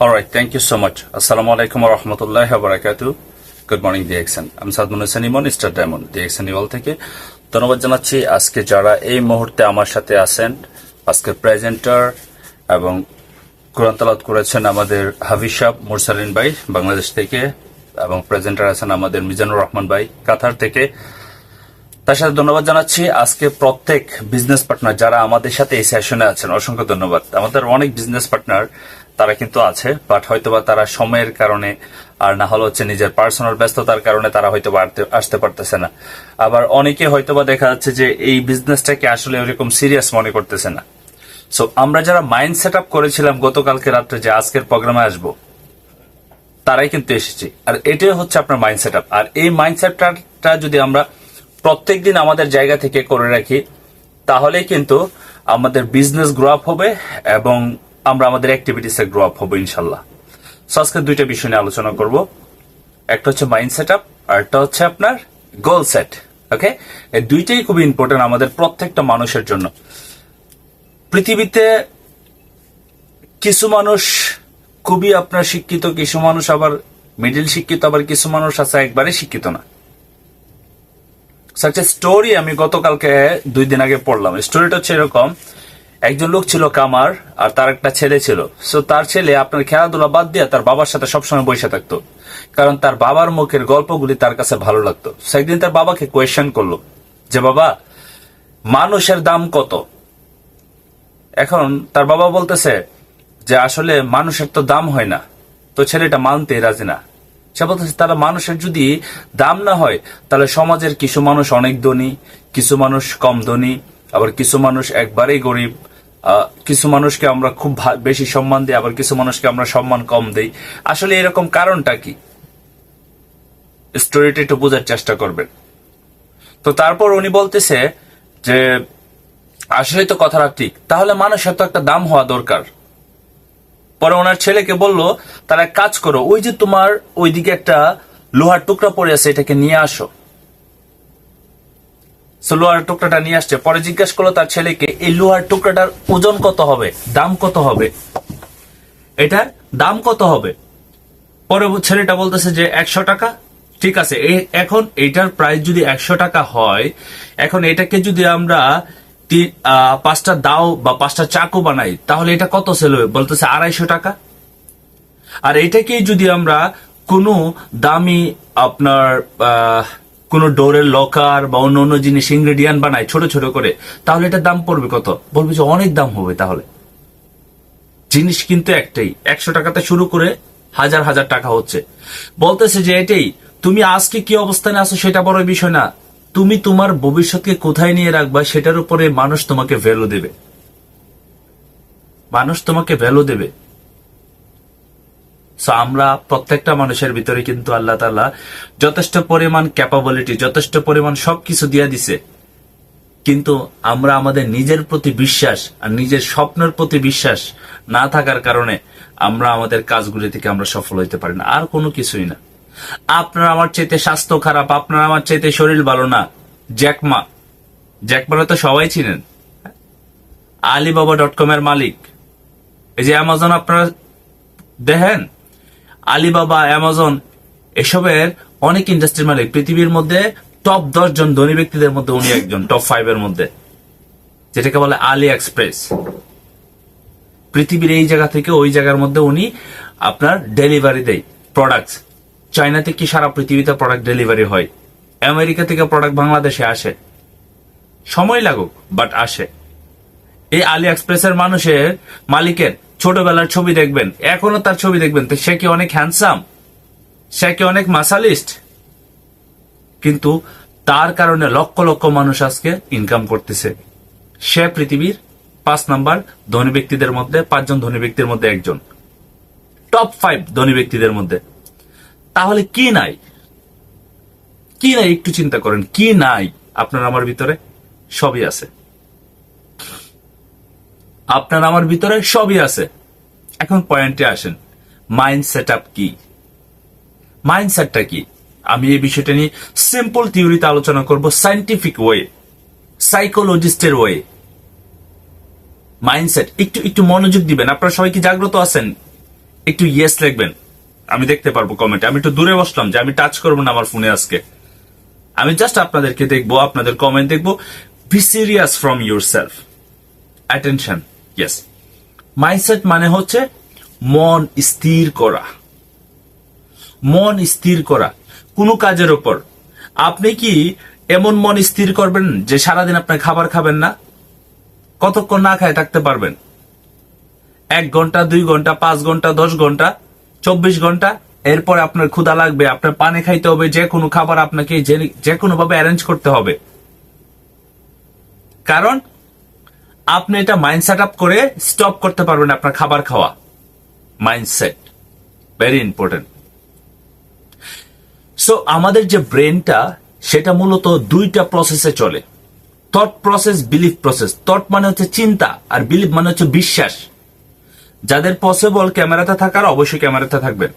Alright, thank you so much. Assalamu alaikum wa rahmatullahi wa barakatuh. Good morning, DXN. আমি Sadmun Hossain Emon star diamond DXN ইওয়াল থেকে ধন্যবাদ জানাচ্ছি আজকে যারা এই মুহূর্তে আমার সাথে আছেন আজকের প্রেজেন্টার এবং কোরআন তালাত করেছেন আমাদের হাফিজ সাহ মুরসালিন ভাই বাংলাদেশ থেকে এবং প্রেজেন্টার আছেন আমাদের মিজানুর রহমান ভাই কাতার থেকে তার সাথে ধন্যবাদ জানাচ্ছি আজকে প্রত্যেক বিজনেস পার্টনার যারা আমাদের সাথে এই সেশনে আছেন অসংখ্য ধন্যবাদ আমাদের অনেক বিজনেস পার্টনার তারা কিন্তু আছে বাট হয়তোবা তারা সময়ের কারণে আর না হলে হচ্ছে নিজের পার্সোনাল ব্যস্ততার কারণে তারা হয়তো আসতে পারতেছে না। আবার অনেকে হয়তোবা দেখা যাচ্ছে যে এই বিজনেসটাকে আসলে ওরকম সিরিয়াস মনে করতেছে না। সো আমরা যারা মাইন্ড সেট আপ করেছিলাম গতকালকে রাত্রে যে আজকের প্রোগ্রামে আসব, তারাই কিন্তু এসেছি। আর এটাই হচ্ছে আপনার মাইন্ড সেট আপ আর এই মাইন্ড সেটটা যদি আমরা প্রত্যেকদিন আমাদের জায়গা থেকে করে রাখি, তাহলেই কিন্তু আমাদের বিজনেস গ্রো আপ হবে এবং আমরা আমাদের অ্যাক্টিভিটিসে গ্রো আপ হব ইনশাল্লাহ। সো আজকে দুইটা বিষয় নিয়ে আলোচনা করব। একটা হচ্ছে মাইন্ড সেট আপ আর একটা হচ্ছে আপনার গোল সেট ওকে এই দুইটাই খুবই ইম্পর্টেন্ট আমাদের প্রত্যেকটা মানুষের জন্য। পৃথিবীতে কিছু মানুষ খুবই আপনার শিক্ষিত, কিছু মানুষ আবার মিডিল শিক্ষিত, আবার কিছু মানুষ আছে একবারে শিক্ষিত না। একটা স্টোরি আমি গতকালকে দুই দিন আগে পড়লাম। স্টোরিটা হচ্ছে এরকম একজন লোক ছিল কামার আর তার একটা ছেলে ছিল। সো তার ছেলে আপনার খেলাধুলা বাদ দিয়ে তার বাবার সাথে সবসময় বসে থাকতো। কারণ তার বাবার মুখের গল্পগুলি তার কাছে ভালো লাগতো। সেদিন তার বাবাকে কোয়েশ্চেন করল যে, বাবা, মানুষের দাম কত? এখন তার বাবা বলতেছে যে, আসলে মানুষের তো দাম হয় না। তো ছেলেটা মানতে রাজি না। সে বলতেছে তারা মানুষের যদি দাম না হয়, তাহলে সমাজের কিছু মানুষ অনেক ধনী, কিছু মানুষ কম ধনী, আবার কিছু মানুষ একবারেই গরিব কিছু মানুষকে আমরা খুব বেশি সম্মান দিই, আবার কিছু মানুষকে আমরা সম্মান কম দেই। আসলে এরকম কারণটা কি? স্টোরিটা একটু বোঝার চেষ্টা করবেন। তো তারপর উনি বলতেছে যে আসলে তো কথাটা ঠিক। তাহলে মানুষের তো একটা দাম হওয়া দরকার। পরে ওনার ছেলেকে বলল, তারা কাজ করো, ওই যে তোমার ওইদিকে একটা লোহার টুকরা পড়ে আছে, এটাকে নিয়ে আসো। লোহার টুকরাটা নিয়ে আসছে। পরে জিজ্ঞাসা করল তার ছেলেকে, এই লোহার টুকরাটার ওজন কত হবে? দাম কত হবে? এটার দাম কত হবে? পরে ছেলেটা বলতেছে যে, একশো টাকা? ঠিক আছে এখন এটার প্রাইস যদি একশো টাকা হয়, এখন এটাকে যদি আমরা পাঁচটা দাও বা পাঁচটা চাকু বানাই, তাহলে এটা কত সেল হবে? বলতেছে, আড়াইশো টাকা। আর এটাকে যদি আমরা কোনো দামি আপনার কোন ডোরের লকার বা অন্য অন্য জিনিস ইনগ্রেডিয়েন্ট বানায় ছোট ছোট করে, তাহলে এটার দাম পড়বে কত? বলবে যে অনেক দাম হবে তাহলে। জিনিস কিন্তু একটাই, একশো টাকাতে শুরু করে হাজার হাজার টাকা হচ্ছে। বলতেছে যে এটাই, তুমি আজকে কি অবস্থানে আছো সেটা বড় বিষয় না। তুমি তোমার ভবিষ্যৎকে কোথায় নিয়ে রাখবা সেটার উপরে মানুষ তোমাকে ভ্যালু দেবে। মানুষ তোমাকে ভ্যালু দেবে। আমরা প্রত্যেকটা মানুষের ভিতরে কিন্তু আল্লাহ তালা যথেষ্ট পরিমাণ ক্যাপাবিলিটি যথেষ্ট পরিমাণ সবকিছু দিয়ে দিছে। কিন্তু আমরা আমাদের নিজের প্রতি বিশ্বাস আর নিজের স্বপ্নের প্রতি বিশ্বাস না থাকার কারণে আমরা আমাদের কাজগুলি থেকে আমরা সফল হইতে পারি না। আর কোনো কিছুই না। আপনার আমার চাইতে স্বাস্থ্য খারাপ, আপনার আমার চাইতে শরীর ভালো না। জ্যাকমা, জ্যাকমারা তো সবাই চিনেন। আলিবাবা ডট কম এর মালিক। এই যে অ্যামাজন আপনারা দেখেন? আলিবাবা, অ্যামাজন এসবের অনেক ইন্ডাস্ট্রির মালিক। পৃথিবীর মধ্যে টপ দশ জন ধনী ব্যক্তিদের মধ্যে উনি একজন টপ ফাইভ এর মধ্যে। যেটাকে বলে আলি এক্সপ্রেস। পৃথিবীর এই জায়গা থেকে ওই জায়গার মধ্যে উনি আপনার ডেলিভারি দেয় প্রোডাক্টস চায়না থেকে সারা পৃথিবীতে প্রোডাক্ট ডেলিভারি হয়। আমেরিকা থেকে প্রোডাক্ট বাংলাদেশে আসে। সময় লাগুক বাট আসে। এই আলি এক্সপ্রেসের মানুষের মালিকের ছোটবেলার ছবি দেখবেন। এখনও তার ছবি দেখবেন। তো সে কি অনেক হ্যান্ডসাম সে কি অনেক মাসালিস্ট কিন্তু তার কারণে লক্ষ লক্ষ মানুষ আজকে ইনকাম করতেছে। সে পৃথিবীর পাঁচ নাম্বার ধনী ব্যক্তিদের মধ্যে, পাঁচজন ধনী ব্যক্তির মধ্যে একজন। টপ ফাইভ ধনী ব্যক্তিদের মধ্যে। তাহলে কি নাই? কি নাই? একটু চিন্তা করেন। কি নাই? আপনার আমার ভিতরে? সবই আছে। আপনার আমার ভিতরে সবই আছে। এখন পয়েন্টে আসেন। মাইন্ড সেট আপ কি? মাইন্ড সেটটা কি? আমি এই বিষয়টা নিয়ে সিম্পল থিওরিতে আলোচনা করব সাইন্টিফিক ওয়ে, সাইকোলজিস্টের ওয়ে। মাইন্ডসেট একটু একটু মনোযোগ দিবেন। আপনারা সবাই কি জাগ্রত আছেন? একটু ইয়েস লিখবেন। আমি দেখতে পারব কমেন্টে আমি একটু দূরে বসলাম যে আমি টাচ করব না আমার ফোনে আজকে। আমি জাস্ট আপনাদেরকে দেখব, আপনাদের কমেন্ট দেখব। Be serious from yourself attention yes mindset মানে হচ্ছে মন স্থির করা। মন স্থির করা। কোনো কাজের ওপর। আপনি কি এমন মন স্থির করবেন যে সারাদিন আপনি খাবার খাবেন না? কতক্ষণ না খায় থাকতে পারবেন? এক ঘণ্টা, দুই ঘণ্টা, পাঁচ ঘণ্টা, দশ ঘণ্টা, চব্বিশ ঘণ্টা, এরপর আপনার ক্ষুধা লাগবে, আপনার পানি খাইতে হবে, যে কোনো খাবার আপনাকে যে- কোনো ভাবে অ্যারেঞ্জ করতে হবে। কারণ আপনি এটা মাইন্ড সেট আপ করে স্টপ করতে পারবেন আপনার খাবার খাওয়া। মাইন্ডসেট ভেরি ইম্পর্টেন্ট সো আমাদের যে ব্রেনটা সেটা মূলত দুইটা প্রসেসে চলে। Thought process belief process thought মানে হচ্ছে চিন্তা, আর বিলিফ মানে হচ্ছে বিশ্বাস। যাদের পসিবল ক্যামেরাতে থাকার, অবশ্যই ক্যামেরাতে থাকবেন।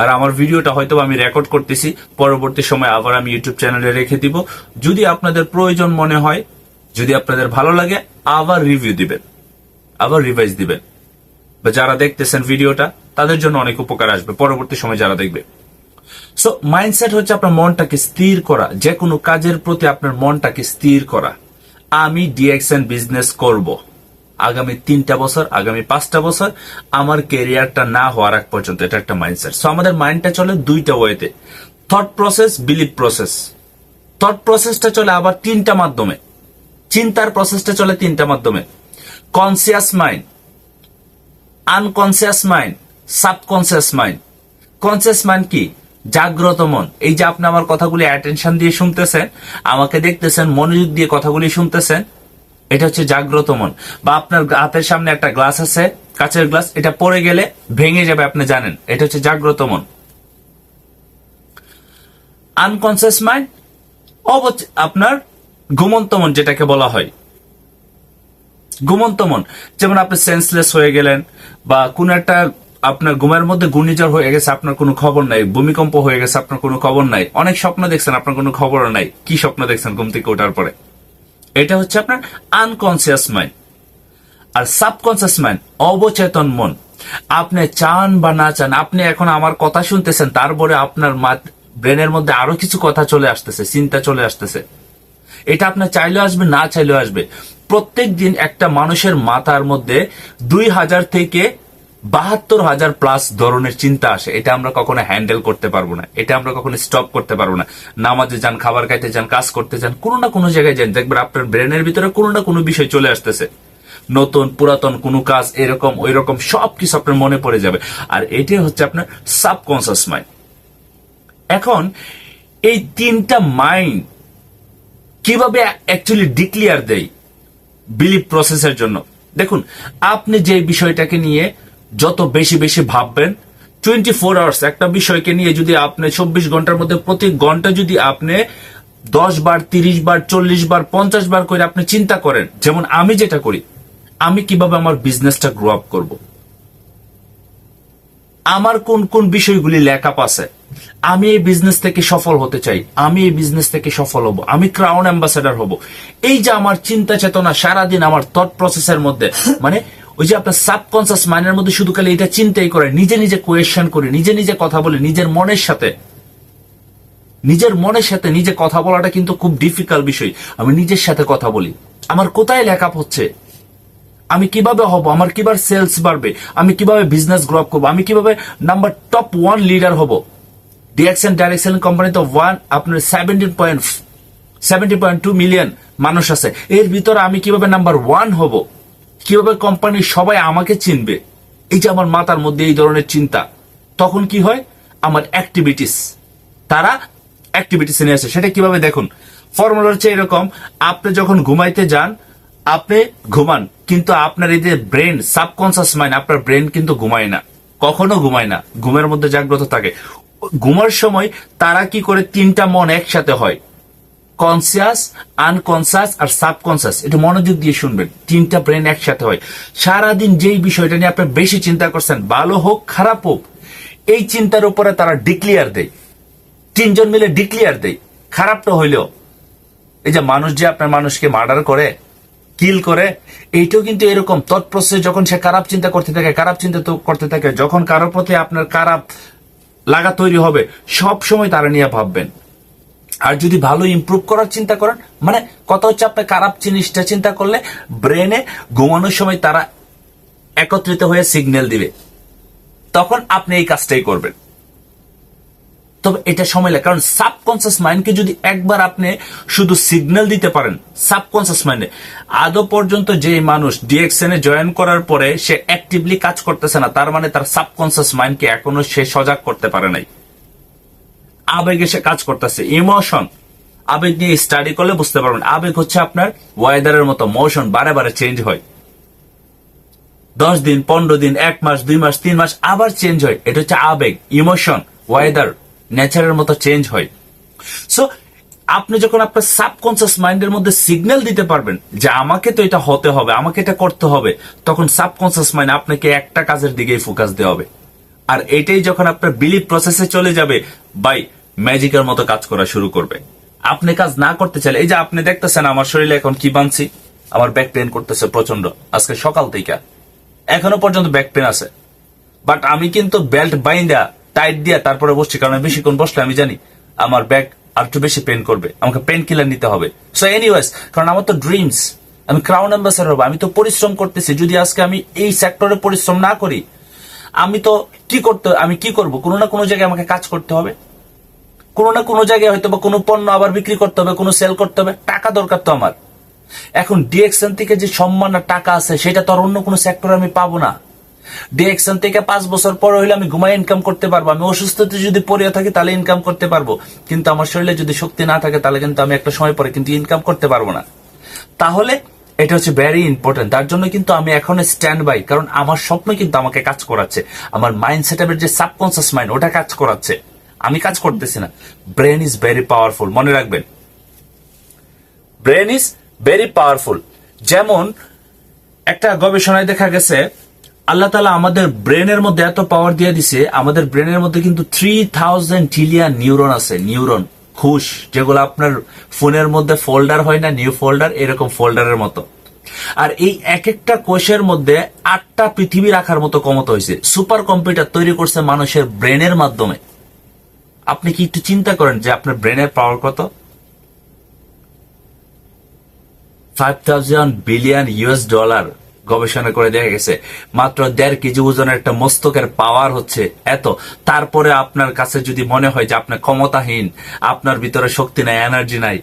আর আমার ভিডিওটা হয়তো আমি রেকর্ড করতেছি, পরবর্তী সময় আবার আমি ইউটিউব চ্যানেলে রেখে দিব। যদি আপনাদের প্রয়োজন মনে হয় যদি আপনাদের ভালো লাগে, আবার রিভিউ দিবেন। আবার রিভাইজ দিবেন। বা যারা দেখতেছেন ভিডিওটা, তাদের জন্য অনেক উপকার আসবে। পরবর্তী সময় যারা দেখবে। সো মাইন্ডসেট হচ্ছে আপনার মনটাকে স্থির করা। যে কোনো কাজের প্রতি আপনার মনটাকে স্থির করা। আমি ডিএক্সএন বিজনেস করব। আগামী তিনটা বছর, আগামী পাঁচটা বছর আমার কেরিয়ারটা না হওয়ার আগ পর্যন্ত এটা একটা মাইন্ডসেট সো আমাদের মাইন্ডটা চলে দুইটা ওয়েতে। Thought process believe process thought প্রসেসটা চলে আবার তিনটা মাধ্যমে। চিন্তার প্রসেসটা চলে তিনটা মাধ্যমে। Conscious mind unconscious mind subconscious mind conscious mind কি? জাগ্রত মন। এই যে আপনি আমার কথাগুলি অ্যাটেনশন দিয়ে শুনতেছেন, আমাকে দেখতেছেন, মনোযোগ দিয়ে কথাগুলি শুনতেছেন, এটা হচ্ছে জাগ্রত মন। বা আপনার হাতের সামনে একটা গ্লাস আছে, কাচের গ্লাস এটা পড়ে গেলে ভেঙে যাবে, আপনি জানেন। এটা হচ্ছে জাগ্রত মন। আনকনসিয়াস মাইন্ড অবচ আপনার ঘুমন্ত মন যেটাকে বলা হয়। ঘুমন্ত মন যেমন আপনি সেন্সলেস হয়ে গেলেন বা কোন একটা আপনার ঘুমের মধ্যে ঘূর্ণিঝড় হয়ে গেছে, আপনার কোনো খবর নাই। ভূমিকম্প হয়ে গেছে, আপনার কোনো খবর নাই। অনেক স্বপ্ন দেখছেন, আপনার কোনো খবর নাই। কি স্বপ্ন দেখছেন ঘুম থেকে ওঠার পরে? এটা হচ্ছে আপনার আনকনসিয়াস মাইন্ড আর সাবকনসিয়াস মাইন্ড অবচেতন মন। আপনি চান বা না চান, আপনি এখন আমার কথা শুনতেছেন, তারপরে আপনার ব্রেনের মধ্যে আরও কিছু কথা চলে আসতেছে, চিন্তা চলে আসতেছে। এটা আপনার চাইলেও আসবে, না চাইলেও আসবে। প্রত্যেক দিন একটা মানুষের মাথার মধ্যে দুই হাজার থেকে বাহাত্তর হাজার প্লাস ধরনের চিন্তা আসে। এটা আমরা কখনো হ্যান্ডেল করতে পারব না। এটা আমরা কখনো স্টপ করতে পারব না। নামাজে যান, খাবার খাইতে যান, কাজ করতে যান, কোনো না কোনো জায়গায় যান। দেখবেন আপনার ব্রেনের ভিতরে কোনো না কোনো বিষয় চলে আসতেছে। নতুন, পুরাতন কোনো কাজ এরকম ওই রকম সবকিছু আপনার মনে পড়ে যাবে। আর এটাই হচ্ছে আপনার সাবকনসিয়াস মাইন্ড এখন এই তিনটা মাইন্ড কীভাবে অ্যাকচুয়ালি ডিক্লিয়ার দেয় বিলিভ প্রসেসের জন্য? দেখুন, আপনি যে বিষয়টাকে নিয়ে যত বেশি বেশি ভাববেন টোয়েন্টি ফোর আওয়ার্স একটা বিষয়কে নিয়ে যদি আপনি চব্বিশ ঘণ্টার মধ্যে প্রতি ঘণ্টা যদি আপনি দশ বার, তিরিশ বার, চল্লিশ বার, পঞ্চাশ বার করে আপনি চিন্তা করেন, যেমন আমি যেটা করি, আমি কীভাবে আমার বিজনেসটা গ্রো আপ করব? আমার কোন কোন বিষয়গুলি লেখাপ আছে? আমি এই বিজনেস থেকে সফল হতে চাই। আমি এই বিজনেস থেকে সফল হব। আমি ক্রাউন অ্যাম্বাসেডার হব। এই যে আমার চিন্তা চেতনা সারাদিন আমার থট প্রসেসের মধ্যে মানে ওই যে আপনার সাবকনসিয়াস মাইন্ডের মধ্যে শুধু খালি এটা চিন্তাই করে, নিজে নিজে কোয়েশ্চেন করে, নিজে নিজে কথা বলে, নিজের মনের সাথে। নিজের মনের সাথে নিজে কথা বলাটা কিন্তু খুব ডিফিকাল্ট বিষয়। আমি নিজের সাথে কথা বলি। আমার কোথায় লেখা হচ্ছে? আমি কীভাবে হব? আমার কীভাবে সেলস বাড়বে? আমি কীভাবে বিজনেস গ্রো করব? আমি কীভাবে নাম্বার টপ ওয়ান লিডার হব? ডিএক্সএন ডাইরেক্ট সেলিং কোম্পানিতে ওয়ান আপনার seventeen point seventy point two million মানুষ আছে। এর ভিতরে আমি কীভাবে নাম্বার ওয়ান হব? কীভাবে কোম্পানির সবাই আমাকে চিনবে? এই যে আমার মাথার মধ্যে এই ধরনের চিন্তা। তখন কি হয়? আমার অ্যাক্টিভিটিস তারা অ্যাক্টিভিটিস নিয়ে আসে। সেটা কীভাবে দেখুন? ফর্মুলা হচ্ছে এরকম, আপনি যখন ঘুমাইতে যান আপনি ঘুমান, কিন্তু আপনার এই যে ব্রেন সাবকনসিয়াস মাইন্ড আপনার ব্রেন কিন্তু ঘুমায় না। কখনো ঘুমায় না। ঘুমের মধ্যে জাগ্রত থাকে। ঘুমার সময় তারা কি করে তিনটা মন একসাথে হয়? কনসিয়াস আনকনসিয়াস আর সাবকনসিয়াস এটা মনোযোগ দিয়ে শুনবেন। তিনটা ব্রেন একসাথে হয়। সারাদিন যেই বিষয়টা নিয়ে আপনি বেশি চিন্তা করছেন, ভালো হোক, খারাপ হোক, এই চিন্তার উপরে তারা ডিক্লিয়ার দেয়। তিনজন মিলে ডিক্লিয়ার দেয়। খারাপটা হইলেও। এই যে মানুষ যে আপনার মানুষকে মার্ডার করে কিল করে, এইটাও কিন্তু এরকম। তৎপ্রসে যখন সে খারাপ চিন্তা করতে থাকে, খারাপ চিন্তা করতে থাকে, যখন কারোর প্রতি আপনার খারাপ লাগা তৈরি হবে, সব সময় তারা নিয়ে ভাববেন। আর যদি ভালো ইমপ্রুভ করার চিন্তা করেন মানে কথা হচ্ছে আপনি খারাপ জিনিসটা চিন্তা করলে ব্রেনে ঘুমানোর সময় তারা একত্রিত হয়ে সিগন্যাল দিবে। তখন আপনি এই কাজটাই করবেন। তবে এটা সময় লাগে। কারণ সাবকনসিয়াস মাইন্ডকে যদি একবার আপনি শুধু সিগন্যাল দিতে পারেন সাবকনসিয়াস মাইন্ডে আদৌ পর্যন্ত যে মানুষ ডিএক্সএন জয়েন করার পরে সে অ্যাক্টিভলি কাজ করতেছে না, তার মানে তার সাবকনসিয়াস মাইন্ডকে এখনও সে সজাগ করতে পারে নাই। আবেগে সে কাজ করতেছে। ইমোশন আবেগ নিয়ে স্টাডি করলে বুঝতে পারবেন, আবেগ হচ্ছে আপনার ওয়েদারের মতো মোশন বারে বারে চেঞ্জ হয়। দশ দিন, পনেরো দিন, এক মাস, দুই মাস, তিন মাস আবার চেঞ্জ হয়। এটা হচ্ছে আবেগ ইমোশন ওয়েদার নেচারের মতো চেঞ্জ হয়। সো আপনি যখন আপনার সাবকনসিয়াস মাইন্ডের মধ্যে সিগন্যাল দিতে পারবেন যে আমাকে তো এটা হতে হবে, আমাকে এটা করতে হবে, তখন সাবকনসিয়াস মাইন্ড আপনাকে একটা কাজের দিকেই ফোকাস দেওয়া হবে। আর এটাই যখন আপনার বিলিভ প্রসেসে চলে যাবে, বাই ম্যাজিকের মতো কাজ করা শুরু করবে। আপনি কাজ না করতে চাইলে, এই যে আপনি দেখতেছেন আমার শরীরে এখন কি বানছি, আমার ব্যাক পেন করতেছে প্রচণ্ড আজকে সকাল থেকে। এখনও পর্যন্ত ব্যাক পেন আছে। বাট আমি কিন্তু বেল্ট বাইন্দা টাইট দিয়া তারপরে বসছি, কারণ বেশিক্ষণ বসলে আমি জানি আমার ব্যাক আর একটু বেশি পেন করবে। আমাকে পেন কিলার নিতে হবে। সো এনিওয়েজ কারণ আমার তো ড্রিমস আমি ক্রাউন অ্যাম্বাসাডার হব, আমি তো পরিশ্রম করতেছি। যদি আজকে আমি এই সেক্টরে পরিশ্রম না করি, আমি তো কি করতে, আমি কি করব? কোনো না কোনো জায়গায় আমাকে কাজ করতে হবে। কোনো না কোনো জায়গায় হয়তো বা কোনো পণ্য আবার বিক্রি করতে হবে, কোনো সেল করতে হবে। টাকা দরকার তো আমার। এখন ডিএক্সএন থেকে যে সম্মান আর টাকা আছে, সেটা তো আর অন্য কোনো সেক্টরে আমি পাবো না। ডিএক্সএন থেকে পাঁচ বছর পর হইলে আমি ঘুমায় ইনকাম করতে পারব। আমি অসুস্থতে যদি পড়ে থাকি, তাহলে ইনকাম করতে পারব। কিন্তু আমার শরীরে যদি শক্তি না থাকে, তাহলে কিন্তু আমি একটা সময় পরে কিন্তু ইনকাম করতে পারব না। তাহলে এটা হচ্ছে ভেরি ইম্পর্টেন্ট তার জন্য কিন্তু আমি এখন স্ট্যান্ড বাই কারণ আমার স্বপ্ন কিন্তু আমাকে কাজ করাচ্ছে। আমার মাইন্ড সেটআপের যে সাবকনসিয়াস মাইন্ড ওটা কাজ করাচ্ছে। আমি কাজ করতেছি না। ব্রেন ইজ ভেরি পাওয়ারফুল মনে রাখবেন। ব্রেন ইজ ভেরি পাওয়ারফুল যেমন একটা গবেষণায় দেখা গেছে আল্লাহ তালা আমাদের ব্রেনের মধ্যে এত পাওয়ার দিয়ে দিছে, আমাদের ব্রেনের মধ্যে কিন্তু থ্রি থাউজেন্ড ট্রিলিয়ন নিউরন আছে নিউরন খুশ, যেগুলো আপনার ফোনের মধ্যে ফোল্ডার হয় না নিউ ফোল্ডার এরকম ফোল্ডারের মতো। আর এই এক একটা কোষের মধ্যে আটটা পৃথিবী রাখার মতো ক্ষমতা হয়েছে। সুপার কম্পিউটার তৈরি করছে মানুষের ব্রেনের মাধ্যমে। আপনি কি একটু চিন্তা করেন যে আপনার ব্রেনের পাওয়ার কত? Five thousand billion US dollar গবেষণা করে দেখা গেছে, মাত্র দেড় কেজি ওজনের একটা মস্তকের পাওয়ার হচ্ছে এত। তারপরে আপনার কাছে যদি মনে হয় যে আপনার ক্ষমতাহীন, আপনার ভিতরে শক্তি নাই এনার্জি নাই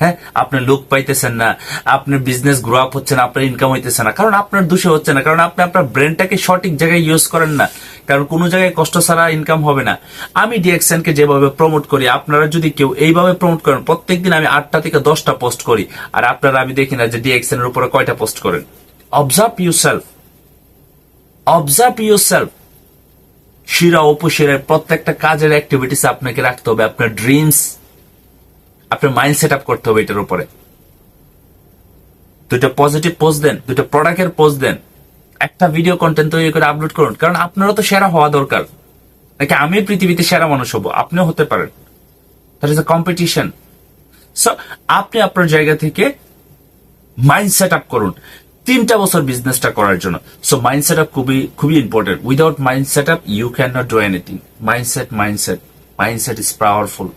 হ্যাঁ? আপনি লোক পাইতেছেন না আপনার বিজনেস গ্রো আপ হচ্ছে না আপনার ইনকাম হইতেছে না, কারণ আপনার দোষে হচ্ছে না, কারণ আপনি আপনার ব্রেনটাকে সঠিক জায়গায় ইউজ করেন না। কারণ কোনো জায়গায় কষ্ট ছাড়া ইনকাম হবে না। আমি ডিএক্সএন কে যেভাবে প্রমোট করি, আপনারা যদি কেউ এইভাবে প্রমোট করেন, প্রত্যেকদিন আমি আটটা থেকে দশটা পোস্ট করি, আর আপনারা আমি দেখি না যে ডিএক্সএন এর উপরে কয়টা পোস্ট করেন। সেলফ অবজার্ভ ইউর সেলফ শিরা উপশিরের প্রত্যেকটা কাজের অ্যাক্টিভিটিস আপনাকে রাখতে হবে। আপনার ড্রিমস আপনার মাইন্ড সেট আপ করতে হবে এটার উপরে। দুটো পজিটিভ পোস্ট দেন, দুটো প্রোডাক্টের পোস্ট দেন। একটা ভিডিও কন্টেন্ট তৈরি করে আপলোড করুন। কারণ আপনারও তো সেরা হওয়া দরকার। নাকি আমি পৃথিবীতে সেরা মানুষ হব? আপনিও হতে পারেন। That is a competition so আপনি আপনার জায়গা থেকে মাইন্ড সেট আপ করুন। তিনটা বছর বিজনেসটা করার জন্য। সো মাইন্ড সেট আপ খুবই খুবই important without mind set up you can not do anything mindset mindset mindset is powerful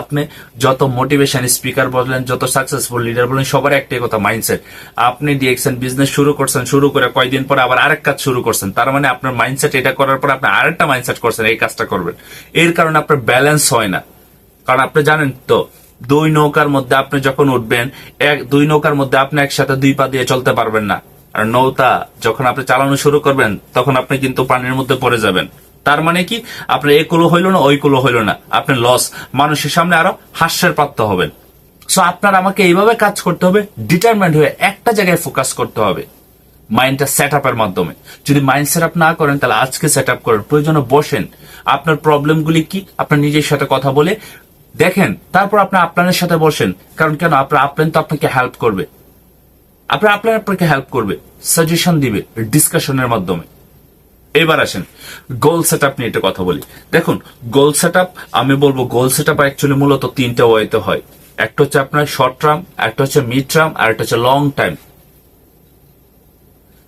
আপনি যত মোটিভেশন স্পিকার বললেন, যত সাকসেসফুল লিডার বললেন, সবার একটাই কথা মাইন্ডসেট আপনি ডিএক্সএন বিজনেস শুরু করছেন, শুরু করে কয়দিন পরে আবার আরেক কাজ শুরু করছেন। তার মানে আপনার মাইন্ডসেট এটা করার পর আপনি আরেকটা মাইন্ডসেট করছেন, এই কাজটা করবেন। এর কারণে আপনার ব্যালেন্স হয় না। কারণ আপনি জানেন তো দুই নৌকার মধ্যে আপনি যখন উঠবেন, এক, দুই নৌকার মধ্যে আপনি একসাথে দুই পা দিয়ে চলতে পারবেন না। আর নৌকা যখন আপনি চালানো শুরু করবেন, তখন আপনি কিন্তু পানির মধ্যে পড়ে যাবেন। তার মানে কি? আপনার এই কুলো হইল না, ওই কুলো হইল না। আপনি লস মানুষের সামনে আরও হাস্যের প্রাপ্ত হবেন। সো আপনার আমাকে এইভাবে কাজ করতে হবে ডিটারমেন্ট হয়ে একটা জায়গায় ফোকাস করতে হবে। মাইন্ডটা সেট আপের মাধ্যমে। যদি মাইন্ড সেট আপ না করেন, তাহলে আজকে সেট আপ করেন প্রয়োজনে বসেন। আপনার প্রবলেমগুলি কি? আপনার নিজের সাথে কথা বলে দেখেন, তারপর আপনার আপনার সাথে বসেন কারণ কেন? আপনার আপলাইন তো আপনাকে হেল্প করবে। আপনার আপনার আপনাকে হেল্প করবে সাজেশন দিবে ডিসকাশনের মাধ্যমে। এবার আসেন গোল সেট আপ নিয়ে একটা কথা বলি। দেখুন গোল সেট আপ আমি বলব গোল সেট আপ অ্যাকচুয়ালি মূলত তিনটা ওয়েতে হয়। একটা হচ্ছে আপনার শর্ট টার্ম একটা হচ্ছে মিড টার্ম আর একটা হচ্ছে long time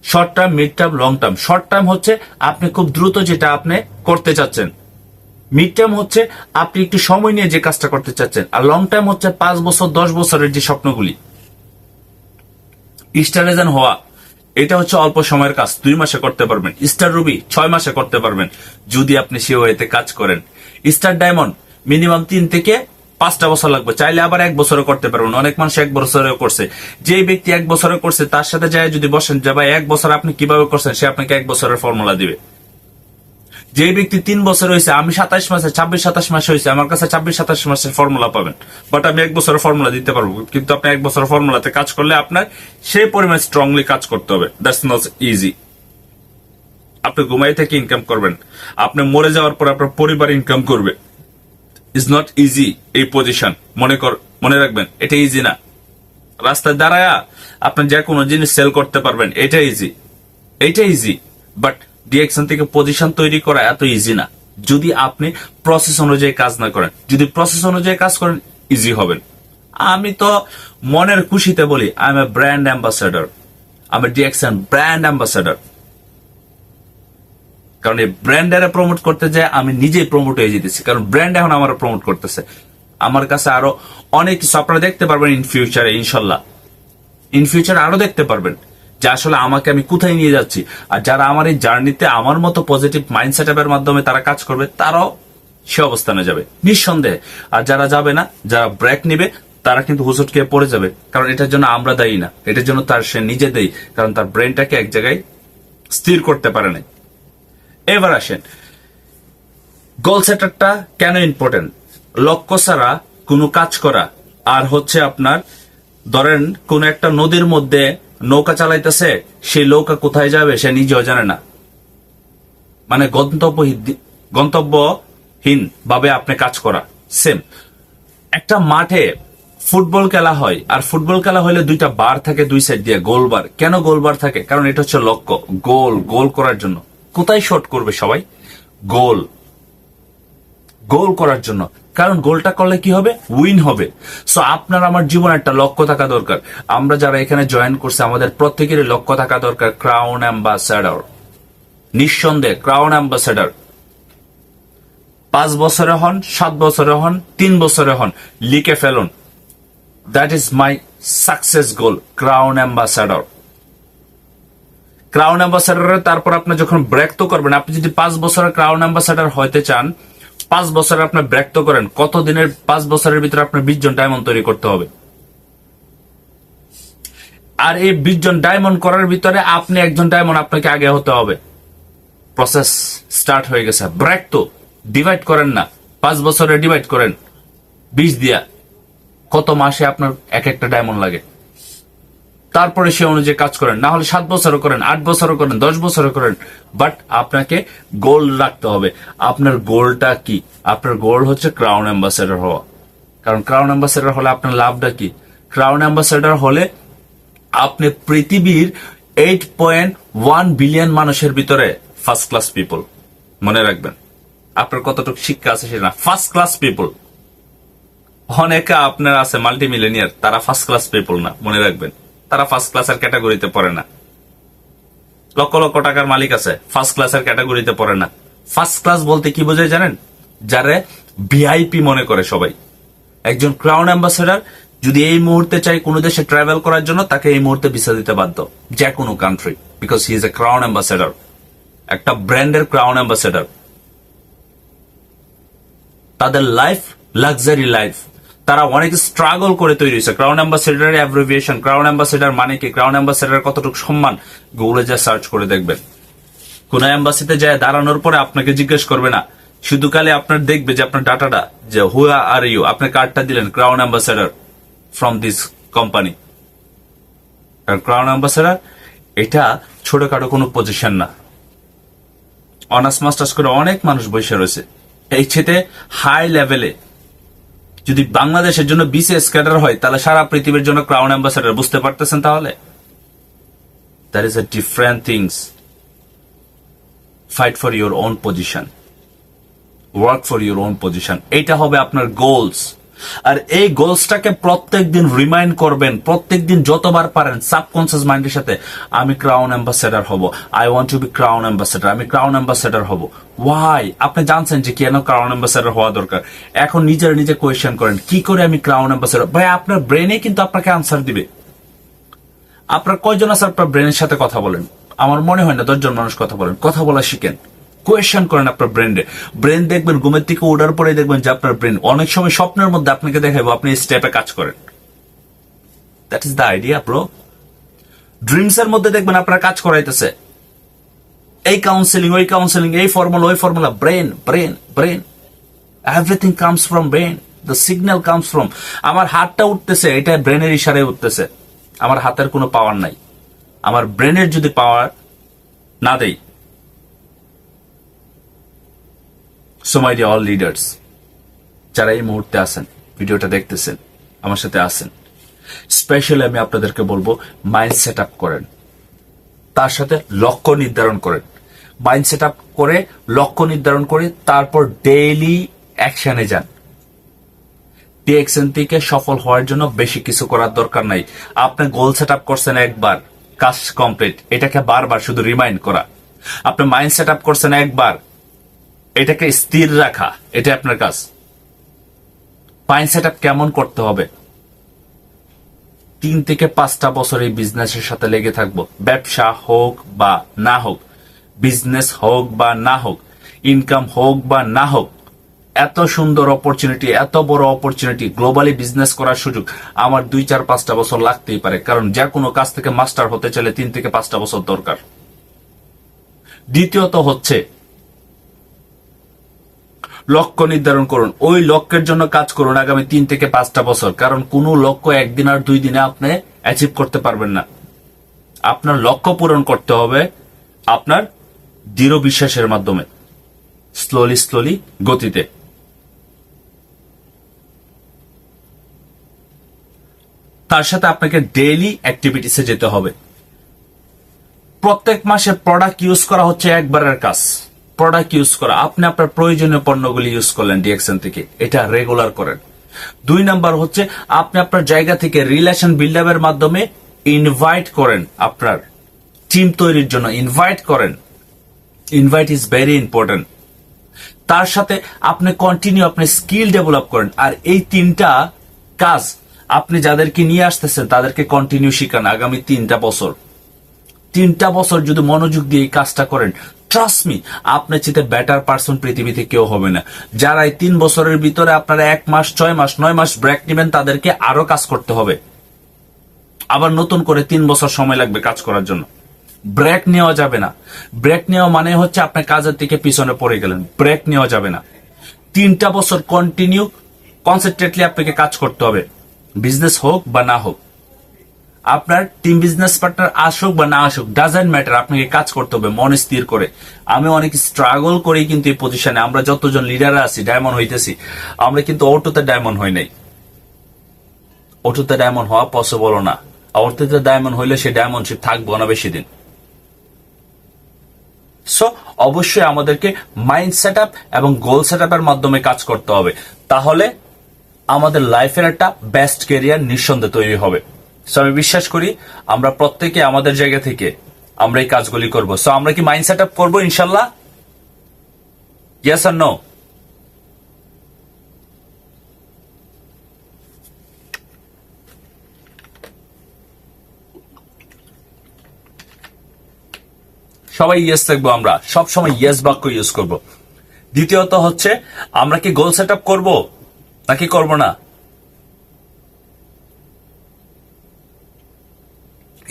short term mid term long term short term হচ্ছে আপনি খুব দ্রুত যেটা আপনি করতে চাচ্ছেন। মিড টার্ম হচ্ছে আপনি একটু সময় নিয়ে যে কাজটা করতে চাচ্ছেন, আর লং টার্ম হচ্ছে পাঁচ বছর, দশ বছরের যে স্বপ্নগুলি। স্টারেজন হওয়া, এটা হচ্ছে অল্প সময়ের কাজ, দুই মাসে করতে পারবেন। স্টার রুবি ছয় মাসে করতে পারবেন, যদি আপনি সে ওয়েতে কাজ করেন। স্টার ডায়মন্ড মিনিমাম তিন থেকে পাঁচটা বছর লাগবে, চাইলে আবার এক বছরে করতে পারবেন। অনেক মানুষ এক বছরেও করছে। যে ব্যক্তি এক বছরে করছে, তার সাথে যায় যদি বসেন, যে ভাই, এক বছর আপনি কীভাবে করছেন, সে আপনাকে এক বছরের ফর্মুলা দিবে। যে ব্যক্তি তিন বছর হয়েছে, আমি সাতাশ মাসে, ছাব্বিশ, সাতাশ মাসে হয়েছে, আমার কাছে ছাব্বিশ, সাতাশ মাসের ফর্মুলা পাবেন। বাট আমি এক বছরের ফর্মুলা দিতে পারব। কিন্তু আপনি এক বছরের ফর্মুলাতে কাজ করলে আপনার সেই পরিমাণ স্ট্রংলি কাজ করতে হবে। দ্যাটস নট ইজি আপনি ঘুমাই থেকে ইনকাম করবেন। আপনি মরে যাওয়ার পর আপনার পরিবার ইনকাম করবে। ইজ নট ইজি এই পজিশন মনে কর, মনে রাখবেন, এটা ইজি না। রাস্তায় দাঁড়ায় আপনি যে কোনো জিনিস সেল করতে পারবেন, এটা ইজি এটা ইজি বাট ডিএকশন থেকে পজিশন তৈরি করা এত ইজি না। যদি আপনি প্রসেস অনুযায়ী কাজ না করেন, যদি প্রসেস অনুযায়ী কাজ করেন ইজি হবেন আমি তো মনের খুশিতে বলি I am a brand ambassador আমি ডিএকশন ব্র্যান্ড অ্যাম্বাসেডর কারণ এই ব্র্যান্ডারে প্রমোট করতে যায়, আমি নিজেই প্রমোট হয়ে যেতেছি। কারণ ব্র্যান্ড এখন আমার প্রমোট করতেছে। আমার কাছে আরও অনেক কিছু দেখতে পারবেন ইন ফিউচারে ইনশাল্লাহ। ইন ফিউচার আরও দেখতে পারবেন। যে আসলে আমাকে আমি কোথায় নিয়ে যাচ্ছি। আর যারা আমার এই জার্নিতে আমার মতো পজিটিভ মাইন্ড সেট মাধ্যমে তারা কাজ করবে, তারাও সে অবস্থানে যাবে। নিঃসন্দেহে। আর যারা যাবে না, যারা ব্রেক নিবে, তারা কিন্তু হুজুট খেয়ে পড়ে যাবে। কারণ এটার জন্য আমরা দায়ী না। এটার জন্য তার সে নিজে দেই কারণ তার ব্রেনটাকে এক জায়গায় স্থির করতে পারে নাই। এবার আসেন। গোল সেটারটা কেন ইম্পর্টেন্ট লক্ষ্য ছাড়া কোনো কাজ করা। আর হচ্ছে আপনার, ধরেন কোন একটা নদীর মধ্যে নৌকা চালাইতেছে সেই নৌকা কোথায় যাবে সে নিজেও জানে না। মানে গন্তব্য গন্তব্যহীন ভাবে আপনি কাজ করা। সেম একটা মাঠে ফুটবল খেলা হয়, আর ফুটবল খেলা হলে দুইটা বার থাকে দুই সাইড দিয়ে, গোল বার। কেন গোল বার থাকে? কারণ এটা হচ্ছে লক্ষ্য। গোল গোল করার জন্য। কোথায় শট করবে সবাই? গোল। গোল করার জন্য। কারণ গোলটা করলে কি হবে? উইন হবে। সো আপনার আমার জীবনে একটা লক্ষ্য থাকা দরকার। আমরা যারা এখানে জয়েন করছে, আমাদের প্রত্যেকেরই লক্ষ্য থাকা দরকার ক্রাউন অ্যাম্বাসাডার নিঃসন্দেহে ক্রাউন অ্যাম্বাসাডার পাঁচ বছরে হন, সাত বছরে হন, তিন বছরে হন, লিখে ফেলুন। That is my success goal crown ambassador crown অ্যাম্বাসাডারে তারপর আপনি যখন ব্রেক তো করবেন, আপনি যদি পাঁচ বছরের ক্রাউন অ্যাম্বাসাডার হইতে চান পাঁচ বছরে আপনার ব্রেক তো করেন কত দিনের পাঁচ বছরের ভিতরে আপনার বিশ জন ডায়মন্ড তৈরি করতে হবে? আর এই বিশ জন ডায়মন্ড করার ভিতরে আপনি একজন ডায়মন্ড আপনাকে আগে হতে হবে। প্রসেস স্টার্ট হয়ে গেছে। ব্রেক তো ডিভাইড করেন না। পাঁচ বছরে ডিভাইড করেন। বিশ দিয়া। কত মাসে আপনার এক একটা ডায়মন্ড লাগে? তারপরে সে অনুযায়ী কাজ করেন। না হলে সাত বছরও করেন, আট বছরও করেন, দশ বছরও করেন। বাট আপনাকে গোল রাখতে হবে। আপনার গোলটা কি? আপনার গোল হচ্ছে ক্রাউন অ্যাম্বাসেডার হওয়া। কারণ ক্রাউন অ্যাম্বাসেডার হলে আপনার লাভটা কি? ক্রাউন অ্যাম্বাসেডার হলে আপনি পৃথিবীর এইট পয়েন্ট ওয়ান বিলিয়ন মানুষের ভিতরে ফার্স্ট ক্লাস পিপল মনে রাখবেন। আপনার কতটুকু শিক্ষা আছে সেটা ফার্স্ট ক্লাস পিপল অনেকে আপনার আছে মাল্টি মিলেনিয়ার তারা ফার্স্ট ক্লাস পিপল না। মনে রাখবেন। তারা ফার্স্ট ক্লাসের ক্যাটাগরিতে পড়ে না। লক্ষ লক্ষ টাকার মালিক আছে ফার্স্ট ক্লাসের ক্যাটাগরিতে পড়ে না। ফার্স্ট ক্লাস বলতে কি বোঝায় জানেন? যারে ভিআইপি মনে করে সবাই। একজন ক্রাউন অ্যাম্বাসেডার যদি এই মুহূর্তে চাই কোনো দেশে ট্রাভেল করার জন্য, তাকে এই মুহূর্তে ভিসা দিতে বাধ্য। যে কোনো country because he is a crown ambassador একটা ব্র্যান্ডের ক্রাউন অ্যাম্বাসেডার তাদের লাইফ লাক্সারি লাইফ তারা অনেক স্ট্রাগল করে তৈরি হয়েছে। Crown ambassador abbreviation crown ambassador মানে কি? ক্রাউন অ্যাম্বাসেডার কতটুকু সম্মান? গুগলে যা সার্চ করে দেখবেন। কোন অ্যাম্বাসিতে যায় দাঁড়ানোর পরে আপনাকে জিজ্ঞেস করবে না। শুধু কালে আপনার দেখবে যে আপনার ডাটাটা যে হুয়া আর ইউ আপনি কার্ডটা দিলেন crown ambassador from this company crown ambassador এটা ছোটখাটো কোনো পজিশন না। অনার্স মাস্টার্স করে অনেক মানুষ বসে রয়েছে। এই ছেতে হাই লেভেলে যদি বাংলাদেশের জন্য বিসিএস ক্যাডার হয়, তাহলে সারা পৃথিবীর জন্য ক্রাউন অ্যাম্বাসেডার বুঝতে পারতেছেন তাহলে? That is a different things fight for your own position work for your own position এইটা হবে আপনার গোলস আর এই গোলসটাকে প্রত্যেক দিন রিমাইন্ড করবেন প্রত্যেক দিন যতবার পারেন সাবকনসিয়াস মাইন্ডের সাথে, আমি ক্রাউন অ্যাম্বাসেডার হব I want to be crown ambassador আমি ক্রাউন অ্যাম্বাসেডার হব। ওয়াই আপনি জানছেন যে কেন ক্রাউন অ্যাম্বাসেডার হওয়া দরকার। এখন নিজের নিজে কোয়েশ্চেন করেন, কি করে আমি ক্রাউন অ্যাম্বাসেডার ভাই, আপনার ব্রেনে কিন্তু আপনাকে আনসার দিবে। আপনার কয়জন আছে আপনার ব্রেনের সাথে কথা বলেন? আমার মনে হয় না দশজন মানুষ কথা বলেন, কথা বলা শিখেন। কোয়েশ্চেন করেন আপনার ব্রেনে ব্রেন দেখবেন, ঘুমের থেকে ওঠার পরে দেখবেন যে আপনার ব্রেন অনেক সময় স্বপ্নের মধ্যে আপনাকে দেখাবো আপনি স্টেপে কাজ করেন। That is the idea bro dreams এর মধ্যে দেখবেন আপনার কাজ করাইতেছে। এই কাউন্সিলিং ওই কাউন্সিলিং এই ফর্মুলা ওই formula brain brain brain everything comes from brain the signal comes from আমার হাতটা উঠতেছে, এটা ব্রেনের ইশারায় উঠতেছে। আমার হাতের কোনো পাওয়ার নাই। আমার ব্রেনের যদি পাওয়ার না দেই সোমাই ডি অল লিডার্স যারা এই মুহূর্তে আছেন, ভিডিওটা দেখতেছেন, আমার সাথে আছেন স্পেশালি আমি আপনাদেরকে বলব মাইন্ড সেট আপ করেন। তার সাথে লক্ষ্য নির্ধারণ করেন। মাইন্ড সেট আপ করে, লক্ষ্য নির্ধারণ করে, তারপর ডেইলি অ্যাকশনে যান। থেকে সফল হওয়ার জন্য বেশি কিছু করার দরকার নাই। আপনি গোল সেট আপ করছেন একবার, কাজ কমপ্লিট এটাকে বারবার শুধু রিমাইন্ড করা। আপনি মাইন্ড সেট আপ করছেন একবার এটাকে স্থির রাখা এটা আপনার কাজ। মাইন্ড সেট কেমন করতে হবে? তিন থেকে পাঁচটা বছর এই বিজনেসের সাথে লেগে থাকব। ব্যবসা হোক বা না হোক বিজনেস হোক বা না হোক ইনকাম হোক বা না হোক, এত সুন্দর অপরচুনিটি এত বড় অপরচুনিটি গ্লোবালি বিজনেস করার সুযোগ আমার দুই, চার, পাঁচটা বছর লাগতেই পারে। কারণ যে কোনো কাজ থেকে মাস্টার হতে চাইলে তিন থেকে পাঁচটা বছর দরকার। দ্বিতীয়ত হচ্ছে লক্ষ্য নির্ধারণ করুন। ওই লক্ষ্যের জন্য কাজ করুন আগামী তিন থেকে পাঁচটা বছর। কারণ কোনো লক্ষ্য একদিন আর দুই দিনে আপনি অ্যাচিভ করতে পারবেন না। আপনার লক্ষ্য পূরণ করতে হবে আপনার দৃঢ় বিশ্বাসের মাধ্যমে। স্লোলি স্লোলি গতিতে। তার সাথে আপনাকে ডেইলি অ্যাক্টিভিটিসে যেতে হবে। প্রত্যেক মাসে প্রোডাক্ট ইউজ করা হচ্ছে একবারের কাজ। প্রোডাক্ট ইউজ করা, আপনি আপনার প্রয়োজনীয় পণ্যগুলি ইউজ করলেন ডিএক্সএন থেকে, এটা রেগুলার করেন। দুই নাম্বার হচ্ছে, আপনি আপনার জায়গা থেকে রিলেশন বিল্ড আপের মাধ্যমে ইনভাইট করেন আপনার টিম তৈরির জন্য ইনভাইট করেন। ইনভাইট ইজ ভেরি ইম্পর্টেন্ট তার সাথে আপনি কন্টিনিউ আপনি স্কিল ডেভেলপ করেন। আর এই তিনটা কাজ আপনি যাদেরকে নিয়ে আসতেছেন, তাদেরকে কন্টিনিউ শিখান আগামী তিনটা বছর। তিনটা বছর যদি মনোযোগ দিয়ে এই কাজটা করেন ট্রাস্ট মি আপনার চেয়ে বেটার পার্সন পৃথিবীতে কেউ হবে না। যারা এই তিন বছরের ভিতরে আপনারা এক মাস, ছয় মাস, নয় মাস ব্রেক নেবেন, তাদেরকে আরও কাজ করতে হবে। আবার নতুন করে তিন বছর সময় লাগবে কাজ করার জন্য। ব্রেক নেওয়া যাবে না। ব্রেক নেওয়া মানে হচ্ছে আপনার কাজের থেকে পিছনে পড়ে গেলেন। ব্রেক নেওয়া যাবে না। তিনটা বছর কন্টিনিউ কনসেন্ট্রেটলি আপনাকে কাজ করতে হবে। বিজনেস হোক বা না হোক। আপনার টিম বিজনেস পার্টনার আসুক বা না আসুক ডাজেন্ট ম্যাটার আপনাকে কাজ করতে হবে, মন স্থির করে। আমি অনেক স্ট্রাগল করেই কিন্তু এই পজিশনে আমরা যতজন লিডার আছি ডায়মন্ড হইতেছি, আমরা কিন্তু অটোতে ডায়মন্ড হই নাই। অটোতে ডায়মন্ড হওয়া পসিবল না। অটোতে ডায়মন্ড হইলে সে ডায়মন্ডশিপ থাকব না বেশি দিন। সো অবশ্যই আমাদেরকে মাইন্ড সেট এবং গোল সেট এর মাধ্যমে কাজ করতে হবে। তাহলে আমাদের লাইফের একটা বেস্ট কেরিয়ার নিঃসন্দেহে তৈরি হবে। সো আমি বিশ্বাস করি আমরা প্রত্যেকে আমাদের জায়গা থেকে আমরা এই কাজগুলি করব। সো আমরা কি মাইন্ড সেট আপ করব ইনশাল্লাহ ইয়েস আর নো সবাই ইয়েস থাকব আমরা। সব সময় ইয়েস বাক্য ইউজ করব। দ্বিতীয়ত হচ্ছে, আমরা কি গোল সেট আপ করব? নাকি করব না?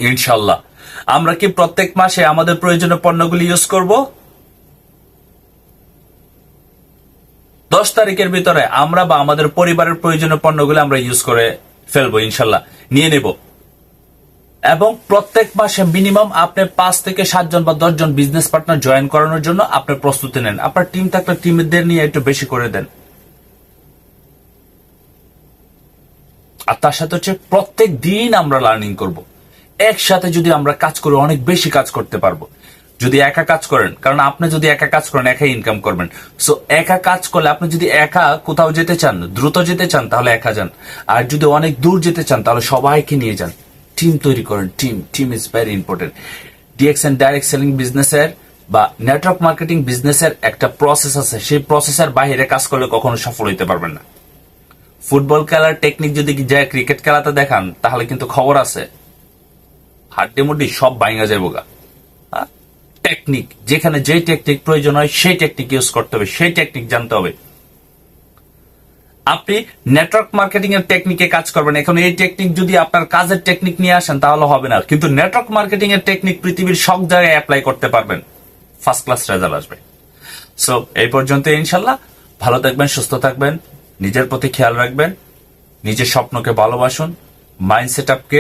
ইনশাল্লাহ আমরা কি প্রত্যেক মাসে আমাদের প্রয়োজনীয় পণ্যগুলি ইউজ করব? দশ তারিখের ভিতরে আমরা বা আমাদের পরিবারের প্রয়োজনীয় পণ্যগুলি আমরা ইউজ করে ফেলব ইনশাল্লাহ নিয়ে নেব। এবং প্রত্যেক মাসে মিনিমাম আপনি পাঁচ থেকে সাতজন বা দশজন বিজনেস পার্টনার জয়েন করানোর জন্য আপনি প্রস্তুতি নেন। আপনার টিম থাকলে টিমদের নিয়ে একটু বেশি করে দেন। আর তার সাথে হচ্ছে প্রত্যেক দিন আমরা লার্নিং করব। একসাথে যদি আমরা কাজ করে অনেক বেশি কাজ করতে পারব। যদি একা কাজ করেন, কারণ আপনি যদি একা কাজ করেন একা ইনকাম করবেন। সো একা কাজ করলে আপনি যদি একা কোথাও যেতে চান, দ্রুত যেতে চান, তাহলে একা যান। আর যদি অনেক দূর যেতে চান, তাহলে সবাইকে নিয়ে যান। টিম তৈরি করেন team team is very important DX and direct selling বিজনেসের বা নেটওয়ার্ক মার্কেটিং বিজনেসের একটা প্রসেস আছে। সেই প্রসেসের বাইরে কাজ করলে কখনো সফল হইতে পারবেন না। ফুটবল খেলার টেকনিক যদি যায় ক্রিকেট খেলাতে দেখান, তাহলে কিন্তু খবর আছে। হাড্ডি মুড্ডি সব বাইঙ্গা যাব গা টেকনিক। যেখানে যে টেকনিক প্রয়োজন হয়, সেই টেকনিক ইউজ করতে হবে, সেই টেকনিক জানতে হবে। আপনি নেটওয়ার্ক মার্কেটিং এর টেকনিকে কাজ করবেন। এখন এই টেকনিক যদি আপনার কাজের টেকনিক নিয়ে আসেন, তাহলে হবে না। কিন্তু নেটওয়ার্ক মার্কেটিং এর টেকনিক পৃথিবীর সব জায়গায় অ্যাপ্লাই করতে পারবেন। ফার্স্ট ক্লাস রেজাল্ট আসবে। সো এই পর্যন্ত ইনশাল্লাহ। ভালো থাকবেন, সুস্থ থাকবেন, নিজের প্রতি খেয়াল রাখবেন, নিজের স্বপ্নকে ভালোবাসুন মাইন্ড সেট আপকে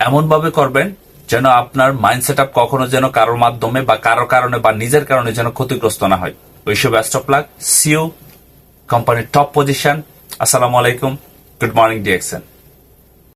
এমনভাবে করবেন যেন আপনার মাইন্ড সেট আপ কখনো যেন কারোর মাধ্যমে বা কারও কারণে বা নিজের কারণে যেন ক্ষতিগ্রস্ত না হয়। ওইসব বেস্ট অফ লাক সিও কোম্পানির টপ পজিশন আসসালামু আলাইকুম. Good morning DXN